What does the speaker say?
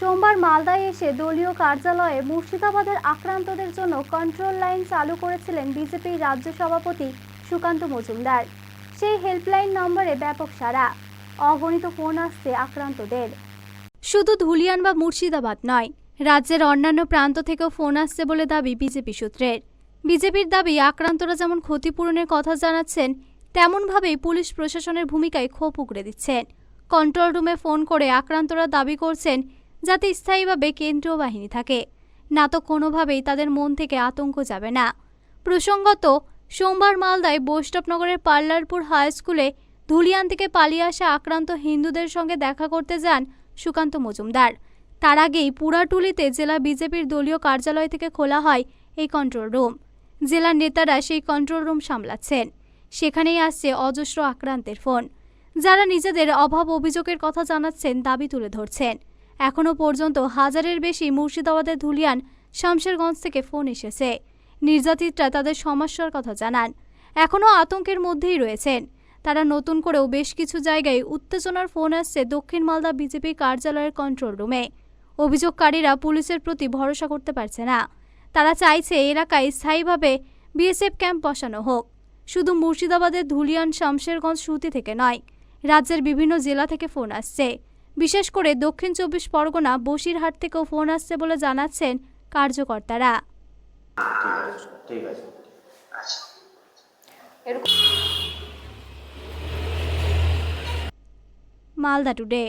সোমবার মালদায় এসে দলীয় কার্যালয়ে মুর্শিদাবাদের আক্রান্তদের জন্য কন্ট্রোল লাইন চালু করেছিলেন বিজেপির রাজ্য সভাপতি সুকান্ত মজুমদার। সেই হেল্পলাইন নম্বরে ব্যাপক সারা অগণিত ফোন আসছে আক্রান্তদের। শুধু ধুলিয়ান বা মুর্শিদাবাদ নয়, রাজ্যের অন্যান্য প্রান্ত থেকেও ফোন আসছে বলে দাবি বিজেপি সূত্রের বিজেপির দাবি, আক্রান্তরা যেমন ক্ষতিপূরণের কথা জানাচ্ছেন, তেমনভাবেই পুলিশ প্রশাসনের ভূমিকায় ক্ষোভ উগড়ে দিচ্ছেন। কন্ট্রোল রুমে ফোন করে আক্রান্তরা দাবি করছেন যাতে স্থায়ীভাবে কেন্দ্রীয় বাহিনী থাকে। না তো কোনোভাবেই তাদের মন থেকে আতঙ্ক যাবে না। প্রসঙ্গত, সোমবার মালদায় বৈষ্ণবনগরের পার্লারপুর হাই স্কুলে ধুলিয়ান থেকে পালিয়ে আসা আক্রান্ত হিন্দুদের সঙ্গে দেখা করতে যান সুকান্ত মজুমদার। তার আগেই পুরাটুলিতে জেলা বিজেপির দলীয় কার্যালয় থেকে খোলা হয় এই কন্ট্রোল রুম জেলার নেতারা সেই কন্ট্রোল রুম সামলাচ্ছেন। সেখানেই আসছে অজস্র আক্রান্তের ফোন। যারা নিজেদের অভাব অভিযোগের কথা জানাচ্ছেন দাবি তুলে ধরছেন। এখনও পর্যন্ত হাজারের বেশি মুর্শিদাবাদের ধুলিয়ান শামশেরগঞ্জ থেকে ফোন এসেছে। নির্যাতিতরা তাদের সমস্যার কথা জানান। এখনও আতঙ্কের মধ্যেই রয়েছেন। তারা নতুন করেও বেশ কিছু জায়গায় উত্তেজনার ফোন আসছে দক্ষিণ মালদা বিজেপি কার্যালয়ের কন্ট্রোল রুমে। অভিযোগকারীরা পুলিশের প্রতি ভরসা করতে পারছে না। তারা চাইছে এলাকায় স্থায়ীভাবে বিএসএফ ক্যাম্প বসানো হোক। শুধু মুর্শিদাবাদের ধুলিয়ান শামশেরগঞ্জ সুতি থেকে নয়, রাজ্যের বিভিন্ন জেলা থেকে ফোন আসছে। বিশেষ করে দক্ষিণ চব্বিশ পরগনা বসিরহাট থেকেও ফোন আসছে বলে জানাচ্ছেন কার্যকর্তারা। ঠিক আছে। মালদা টুডে